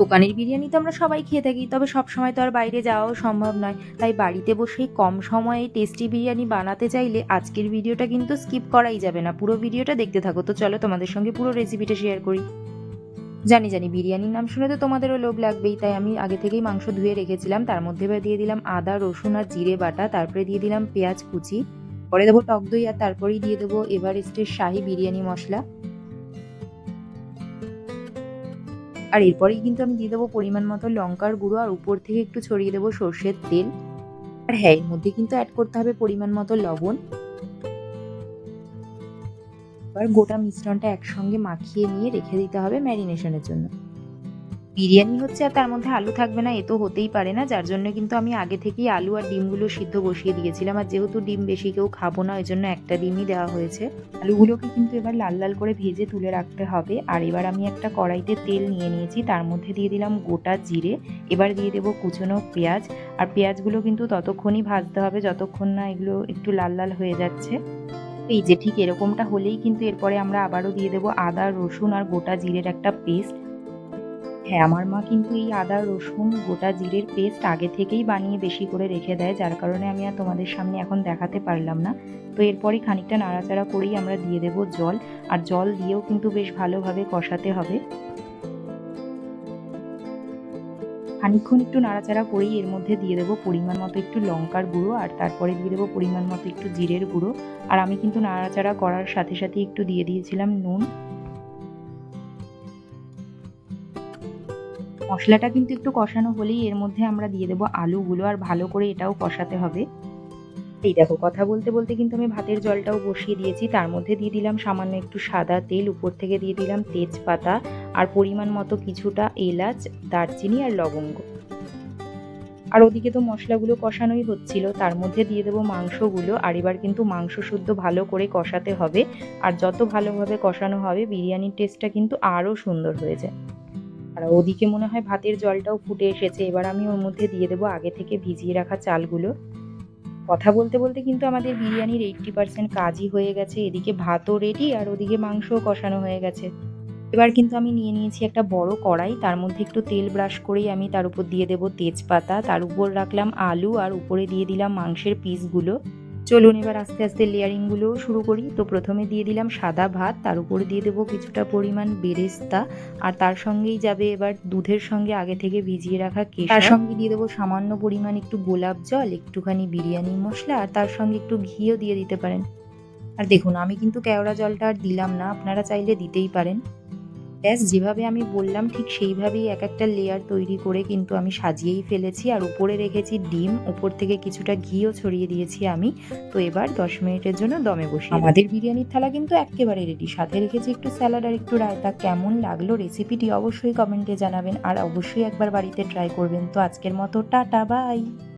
দোকানের বিরিয়ানি তো আমরা সবাই খেয়ে থাকি, তবে সব সময় তো আর বাইরে যাওয়াও সম্ভব নয়। তাই বাড়িতে বসেই কম সময়ে টেস্টি বিরিয়ানি বানাতে চাইলে আজকের ভিডিওটা কিন্তু স্কিপ করাই যাবে না। পুরো ভিডিওটা দেখতে থাকো। তো চলো তোমাদের সঙ্গে পুরো রেসিপিটা শেয়ার করি। জানি জানি, বিরিয়ানির নাম শুনে তো তোমাদেরও লোভ লাগবেই, তাই আমি আগে থেকেই মাংস ধুয়ে রেখেছিলাম। তার মধ্যে এবার দিয়ে দিলাম আদা, রসুন আর জিরে বাটা, তারপরে দিয়ে দিলাম পেঁয়াজ কুচি। পরে দেবো টক দই আর তারপরেই দিয়ে দেবো এভারেস্টের শাহি বিরিয়ানি মশলা। আর এরপরেই কিন্তু আমি দিয়ে দেবো পরিমাণ মতো লঙ্কার গুঁড়ো আর উপর থেকে একটু ছড়িয়ে দেবো সর্ষের তেল। আর হ্যাঁ এর মধ্যে কিন্তু অ্যাড করতে হবে পরিমাণ মতো লবণ। এবার গোটা মিশ্রণটা একসঙ্গে মাখিয়ে নিয়ে রেখে দিতে হবে ম্যারিনেশনের জন্য। বিরিয়ানি হচ্ছে আর তার মধ্যে আলু থাকবে না, এ তো হতেই পারে না। যার জন্য কিন্তু আমি আগে থেকেই আলু আর ডিমগুলো সিদ্ধ বসিয়ে দিয়েছিলাম। আর যেহেতু ডিম বেশি কেউ খাব না ওই জন্য একটা ডিমই দেওয়া হয়েছে। আলুগুলোকে কিন্তু এবার লাল লাল করে ভেজে তুলে রাখতে হবে। আর এবার আমি একটা কড়াইতে তেল নিয়ে নিয়েছি। তার মধ্যে দিয়ে দিলাম গোটা জিরে। এবার দিয়ে দেবো কুচনো পেঁয়াজ। আর পেঁয়াজগুলো কিন্তু ততক্ষণই ভাজতে হবে, যতক্ষণ না এগুলো একটু লাল লাল হয়ে যাচ্ছে। এই যে ঠিক এরকমটা হলেই কিন্তু এরপরে আমরা আবারও দিয়ে দেবো আদা, রসুন আর গোটা জিরের একটা পেস্ট। হ্যাঁ আমার মা কিন্তু এই আদা, রসুন, গোটা জিরের পেস্ট আগে থেকেই বানিয়ে বেশি করে রেখে দেয়, যার কারণে আমি আর তোমাদের সামনে এখন দেখাতে পারলাম না। তো এরপরই খানিকটা নাড়াচাড়া করেই আমরা দিয়ে দেবো জল, আর জল দিয়েও কিন্তু বেশ ভালোভাবে কষাতে হবে। খানিকক্ষণ একটু নাড়াচাড়া করেই এর মধ্যে দিয়ে দেবো পরিমাণ মতো একটু লঙ্কার গুঁড়ো, আর তারপরে দিয়ে দেবো পরিমাণ মতো একটু জিরের গুঁড়ো। আর আমি কিন্তু নাড়াচাড়া করার সাথে সাথে একটু দিয়ে দিয়েছিলাম নুন। মশলাটা কিন্তু একটু কষানো হলেই এর মধ্যে আমরা দিয়ে দেবো আলুগুলো আর ভালো করে এটাও কষাতে হবে। এই দেখো, কথা বলতে বলতে কিন্তু আমি ভাতের জলটাও বসিয়ে দিয়েছি। তার মধ্যে দিয়ে দিলাম সামান্য একটু সাদা তেল, উপর থেকে দিয়ে দিলাম তেজপাতা আর পরিমাণ মতো কিছুটা এলাচ, দারচিনি আর লবঙ্গ। আর ওদিকে তো মশলাগুলো কষানোই হচ্ছিল, তার মধ্যে দিয়ে দেবো মাংসগুলো। আর এবার কিন্তু মাংস শুদ্ধ ভালো করে কষাতে হবে। আর যত ভালোভাবে কষানো হবে, বিরিয়ানির টেস্টটা কিন্তু আরও সুন্দর হয়ে যায়। আর ওদিকে মনে হয় ভাতের জলটাও ফুটে এসেছে। এবার আমি ওর মধ্যে দিয়ে দেবো আগে থেকে ভিজিয়ে রাখা চালগুলো। কথা বলতে বলতে কিন্তু আমাদের বিরিয়ানির এইটটি পার্সেন্ট কাজই হয়ে গেছে। এদিকে ভাতও রেডি আর ওদিকে মাংসও কষানো হয়ে গেছে। এবার কিন্তু আমি নিয়ে নিয়েছি একটা বড় কড়াই। তার মধ্যে একটু তেল ব্রাশ করেই আমি তার উপর দিয়ে দেবো তেজপাতা। তার উপর রাখলাম আলু আর উপরে দিয়ে দিলাম মাংসের পিসগুলো চলুন এবার আস্তে আস্তে লেয়ারিংগুলোও শুরু করি। তো প্রথমে দিয়ে দিলাম সাদা ভাত, তার উপর দিয়ে দেবো কিছুটা পরিমাণ বেরেস্তা, আর তার সঙ্গেই যাবে এবার দুধের সঙ্গে আগে থেকে ভিজিয়ে রাখা কেশর। তার সঙ্গে দিয়ে দেবো সামান্য পরিমাণ একটু গোলাপ জল, একটুখানি বিরিয়ানি মশলা, আর তার সঙ্গে একটু ঘিও দিয়ে দিতে পারেন। আর দেখুন, আমি কিন্তু কেওড়া জলটা আর দিলাম না, আপনারা চাইলে দিতেই পারেন। ব্যাস, যেভাবে আমি বললাম, ঠিক সেইভাবেই এক একটা লেয়ার তৈরি করে কিন্তু আমি সাজিয়েই ফেলেছি। আর উপরে রেখেছি ডিম, উপর থেকে কিছুটা ঘিও ছড়িয়ে দিয়েছি আমি। তো এবার দশ মিনিটের জন্য দমে বসি আমাদের বিরিয়ানির থালা কিন্তু একেবারে রেডি সাথে রেখেছি একটু স্যালাড আর একটু রায়তা। কেমন লাগল রেসিপিটি অবশ্যই কমেন্টে জানাবেন। আর অবশ্যই একবার বাড়িতে ট্রাই করবেন। তো আজকের মতো টাটা বাই